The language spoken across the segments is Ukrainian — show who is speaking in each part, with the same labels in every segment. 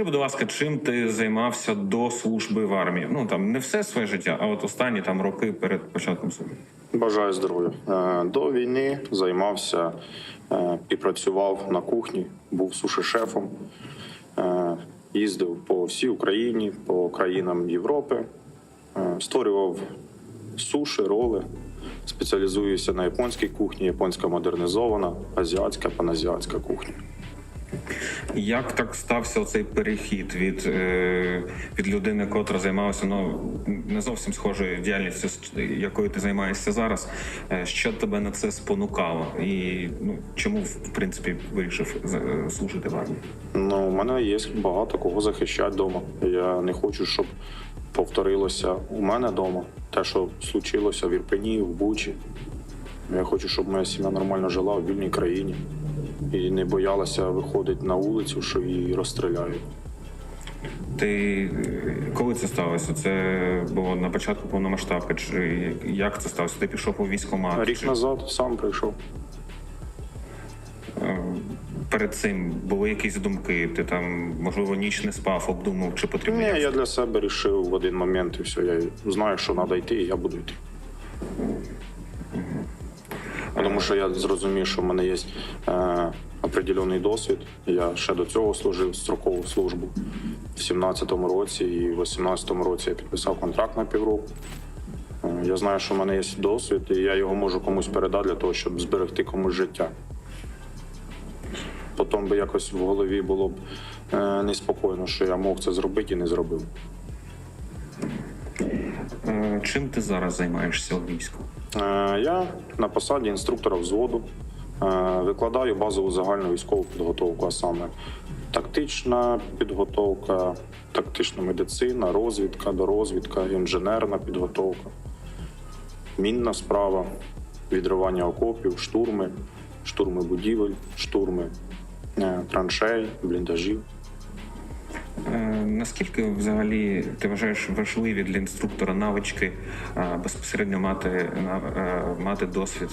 Speaker 1: Скажи, будь ласка, чим ти займався до служби в армії? Ну там не все своє життя, а от останні там роки перед початком служби.
Speaker 2: Бажаю здоров'я. Е, До війни займався е, і працював на кухні, був суши-шефом, Е, їздив по всій Україні, по країнам Європи, створював суші, роли. Спеціалізуюся на японській кухні, японська модернізована, азіатська, паназіатська кухня.
Speaker 1: Як так стався цей перехід від, е, від людини, котра займалася ну не зовсім схожою діяльністю, якою ти займаєшся зараз? Е, Що тебе на це спонукало? І ну чому в принципі вирішив е, служити в армії?
Speaker 2: Ну, у мене є багато кого захищати вдома. Я не хочу, щоб повторилося у мене вдома те, що случилося в Ірпені, в Бучі. Я хочу, щоб моя сім'я нормально жила в вільній країні і не боялася виходити на вулицю, що її розстріляють.
Speaker 1: Ти коли це сталося? Це було на початку повномасштабки? Чи як це сталося? Ти пішов у військкомат?
Speaker 2: Рік
Speaker 1: Чи,
Speaker 2: назад сам прийшов.
Speaker 1: е, перед цим були якісь думки? Ти там можливо ніч не спав, обдумав, чи потрібно
Speaker 2: Ні, я для себе вирішив в один момент і все. Я знаю, що треба йти, і я буду йти. Що я зрозумів, що в мене є е, определений досвід. Я ще до цього служив строкову службу в 17-му році, і в 18-му році я підписав контракт на півроку. Е, я знаю, що в мене є досвід, і я його можу комусь передати для того, щоб зберегти комусь життя. Потім би якось в голові було б е, неспокійно, що я мог це зробити і не зробив.
Speaker 1: Чим ти зараз займаєшся у війську?
Speaker 2: Е, Я на посаді інструктора взводу е, викладаю базову загальну військову підготовку, а саме тактична підготовка, тактична медицина, розвідка, дорозвідка, інженерна підготовка, мінна справа, відривання окопів, штурми, штурми будівель, штурми е, траншей, бліндажів.
Speaker 1: Наскільки взагалі ти вважаєш важливі для інструктора навички безпосередньо мати е, мати досвід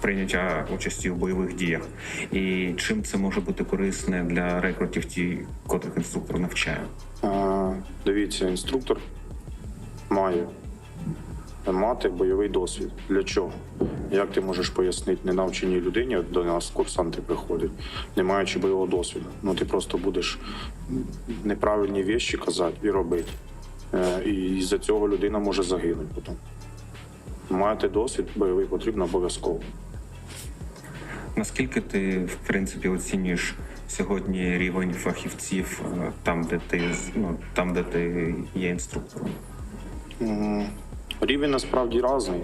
Speaker 1: прийняття участі у бойових діях? І чим це може бути корисне для рекрутів, ті, котрих інструктор навчає?
Speaker 2: Дивіться, інструктор має мати бойовий досвід. Для чого? Як ти можеш пояснити ненавченій людині, до нас курсанти приходять, не маючи бойового досвіду? Ну ти просто будеш неправильні віші казати і робити. Е, І з-за цього людина може загинути потім. Мати досвід бойовий потрібно обов'язково.
Speaker 1: Наскільки ти в принципі оцінюєш сьогодні рівень фахівців е, там, де ти ну там, де ти є інструктором?
Speaker 2: Рівень насправді різний.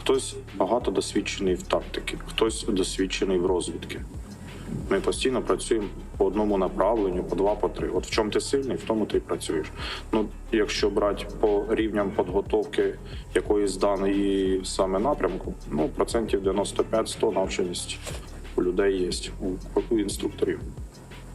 Speaker 2: Хтось багато досвідчений в тактиці, хтось досвідчений в розвідці. Ми постійно працюємо по одному направленню, по два, по три. От в чому ти сильний, в тому ти і працюєш. Ну, якщо брати по рівням підготовки якоїсь даної саме напрямку, ну процентів 95-100 навченість у людей є, у інструкторів.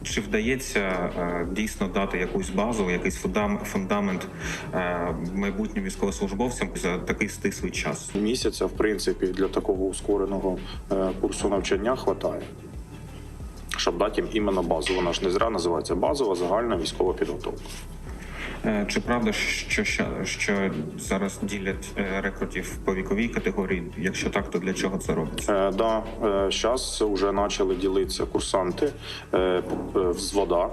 Speaker 1: Чи вдається е, дійсно дати якусь базу, якийсь фундамент е, майбутнім військовослужбовцям за такий стислий час?
Speaker 2: Місяця, в принципі, для такого ускореного е, курсу навчання вистачає. Щоб дати їм іменно базу. Вона ж не зря називається базова загальна військова підготовка.
Speaker 1: Е, Чи правда, що, що, зараз ділять е, рекрутів по віковій категорії? Якщо так, то для чого це робиться?
Speaker 2: Е, да, зараз вже почали ділитися курсанти взвода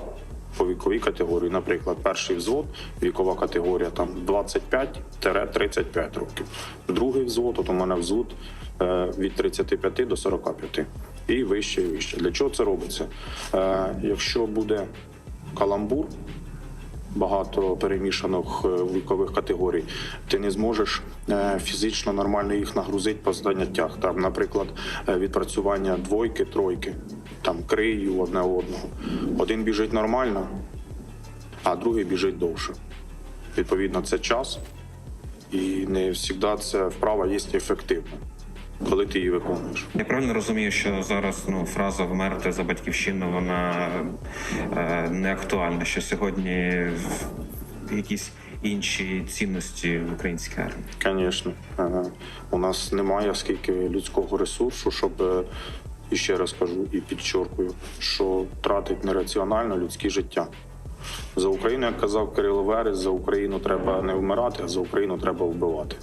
Speaker 2: по віковій категорії. Наприклад, перший взвод, вікова категорія там 25-35 років. Другий взвод, от у мене взвод від 35 до 45. І вище, і вище. Для чого це робиться? Якщо буде каламбур, багато перемішаних е, вікових категорій, ти не зможеш е, фізично нормально їх нагрузити по заняттях. Там, наприклад, е, відпрацювання двойки, тройки, там крию одне одного. Один біжить нормально, а другий біжить довше. Відповідно, це час, і не завжди ця вправа є ефективна, коли ти її виконуєш.
Speaker 1: Я правильно розумію, що зараз ну фраза вмерти за батьківщину вона е, не актуальна, що сьогодні якісь інші цінності в українській армії.
Speaker 2: Звісно, Е, у нас немає скільки людського ресурсу, щоб е, і ще раз кажу і підчоркую, що тратить нераціонально людське життя. За Україну, як казав Кирило Верес, за Україну треба не вмирати, а за Україну треба вбивати.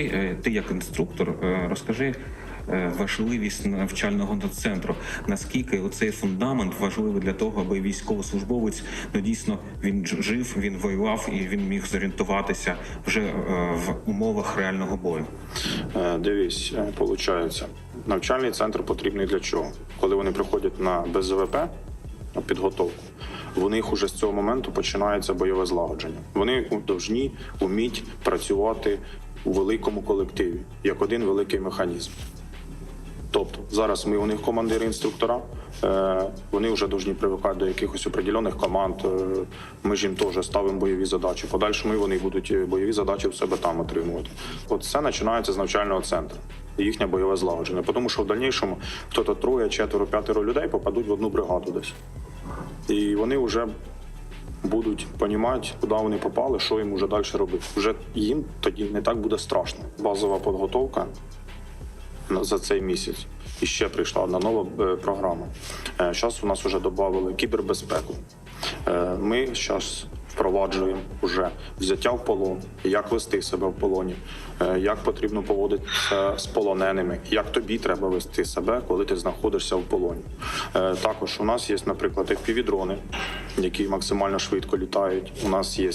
Speaker 1: Е, Ти як інструктор е, розкажи е, важливість навчального центру. Наскільки оцей фундамент важливий для того, аби військовослужбовець ну дійсно він жив, він воював і він міг зорієнтуватися вже в умовах реального бою.
Speaker 2: Дивись, виходить, навчальний центр потрібний для чого? Коли вони приходять на БЗВП, на підготовку, в них уже з цього моменту починається бойове злагодження. Вони повинні вміти працювати у великому колективі, як один великий механізм. Тобто зараз ми у них командири інструктора. е, Вони вже повинні привикати до якихось определених команд. е, Ми ж їм теж ставимо бойові задачі. Подальшому вони будуть е, бойові задачі в себе там отримувати. От це починається з навчального центру. Їхнє бойове злагодження. Тому що в дальнішому хто-то троє, четверо, п'ятеро людей попадуть в одну бригаду десь. І вони вже будуть розуміти, куди вони попали, що їм вже далі робити. Вже їм тоді не так буде страшно. Базова підготовка за цей місяць. І ще прийшла одна нова е, програма. Зараз у нас вже додали кібербезпеку. Е, Ми зараз впроваджуємо вже взяття в полон, як вести себе в полоні, е, як потрібно поводитися з полоненими, як тобі треба вести себе, коли ти знаходишся в полоні. Е, Також у нас є, наприклад, FPV-дрони, які максимально швидко літають. У нас є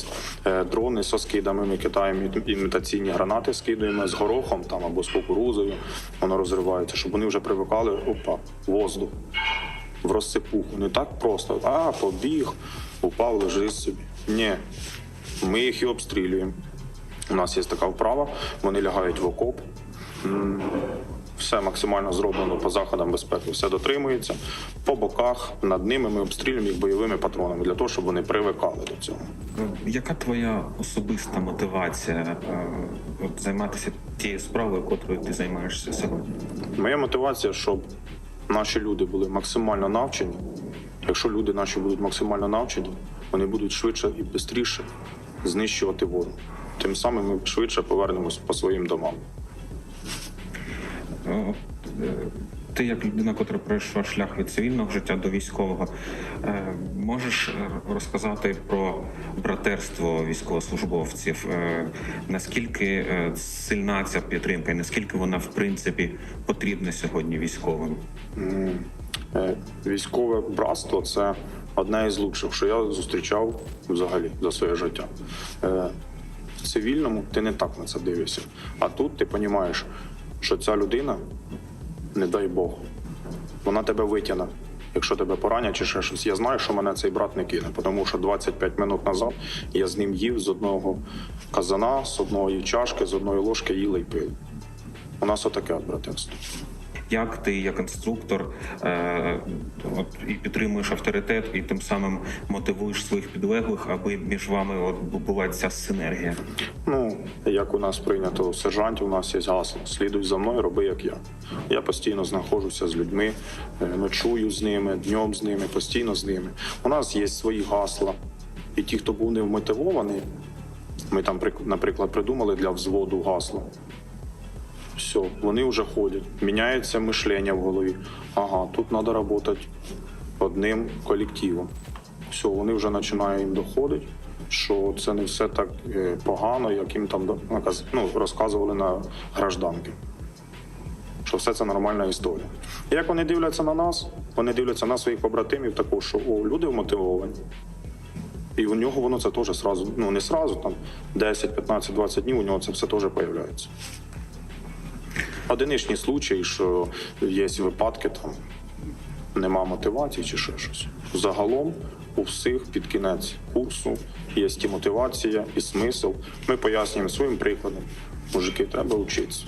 Speaker 2: е, дрони з скидами. Ми кидаємо імітаційні гранати, скидуємо з горохом там або з кукурузою. Воно розривається, щоб вони вже привикали. Опа, воздух в розсипуху. Не так просто. А, побіг, упав, лежить собі. Ні. Ми їх і обстрілюємо. У нас є така вправа, вони лягають в окоп. Все максимально зроблено по заходам безпеки, все дотримується. По боках над ними ми обстрілюємо їх бойовими патронами для того, щоб вони привикали до цього.
Speaker 1: Е, Яка твоя особиста мотивація е, от, займатися тією справою, котрою ти займаєшся сьогодні?
Speaker 2: Моя мотивація, щоб наші люди були максимально навчені. Якщо люди наші будуть максимально навчені, вони будуть швидше і швидше знищувати ворога. Тим самим ми швидше повернемось по своїм домам.
Speaker 1: Е, Ти як людина, котра пройшла шлях від цивільного життя до військового, е, можеш е, розказати про братерство військовослужбовців? Наскільки сильна ця підтримка, і наскільки вона в принципі потрібна сьогодні військовим?
Speaker 2: Військове братство це одне із лучших, що я зустрічав взагалі за своє життя. В цивільному ти не так на це дивишся. А тут ти розумієш, що ця людина, не дай Бог, вона тебе витягне. Якщо тебе поранять чи ще щось, я знаю, що мене цей брат не кине, тому що 25 минут назад я з ним їв з одного казана, з одної чашки, з одної ложки їли і пили. У нас отаке от братерство.
Speaker 1: Як ти, як інструктор, е, от і підтримуєш авторитет, і тим самим мотивуєш своїх підлеглих, аби між вами от була ця синергія?
Speaker 2: Ну, як у нас прийнято у сержантів, у нас є гасло слідуй за мною, роби як я. Я постійно знаходжуся з людьми, е, ночую з ними, днем з ними, постійно з ними. У нас є свої гасла. І ті, хто був не вмотивований, ми там, наприклад, придумали для взводу гасло. Все, вони вже ходять, міняється мишлення в голові. Ага, тут треба працювати одним колективом. Все, вони вже починають їм доходити, що це не все так е, погано, як їм там ну, розказували на гражданки. Що все це нормальна історія. Як вони дивляться на нас, вони дивляться на своїх побратимів, також, що о, люди вмотивовані. І у нього воно це теж сразу, ну не сразу, там 10, 15, 20 днів у нього це все теж з'являється. Одиничні случаї, що є випадки, там нема мотивації чи ще щось. Загалом у всіх під кінець курсу є і мотивація, і смисл. Ми пояснюємо своїм прикладом. Мужики, треба вчитися.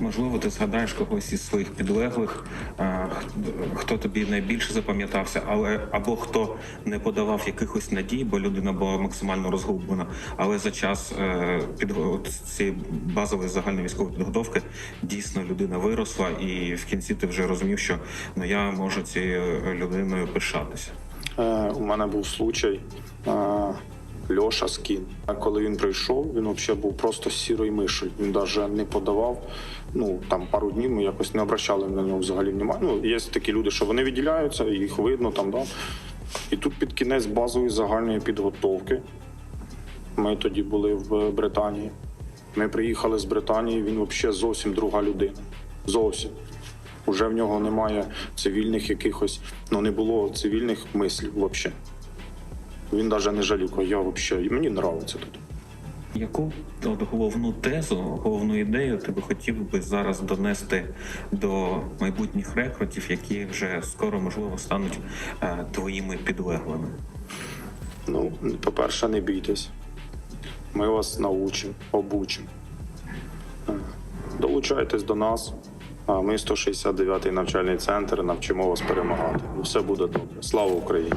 Speaker 1: Можливо, ти згадаєш когось із своїх підлеглих, е, хто тобі найбільше запам'ятався, але або хто не подавав якихось надій, бо людина була максимально розгублена. Але за час е, от цієї базової загальної військової підготовки дійсно людина виросла, і в кінці ти вже розумів, що ну я можу цією людиною пишатися.
Speaker 2: Е, у мене був случай. Льоша Скін. А Коли він прийшов, він взагалі був просто сірою мишою. Він навіть не подавав. Ну там пару днів ми якось не обращали на нього взагалі внимання. Ну, є такі люди, що вони відділяються, їх видно там, да. І тут під кінець базової загальної підготовки. Ми тоді були в Британії. Ми приїхали з Британії, він взагалі зовсім друга людина. Зовсім. Уже в нього немає цивільних якихось, ну не було цивільних мислів взагалі. Він навіть не жалів, я взагалі, мені подобається тут.
Speaker 1: Яку от, головну тезу, головну ідею ти би хотів би зараз донести до майбутніх рекрутів, які вже скоро можливо стануть е, твоїми підлеглими?
Speaker 2: Ну, по-перше, не бійтесь. Ми вас научимо, обучимо. Е, Долучайтесь до нас. А Ми 169-й навчальний центр, навчимо вас перемагати. Все буде добре. Слава Україні!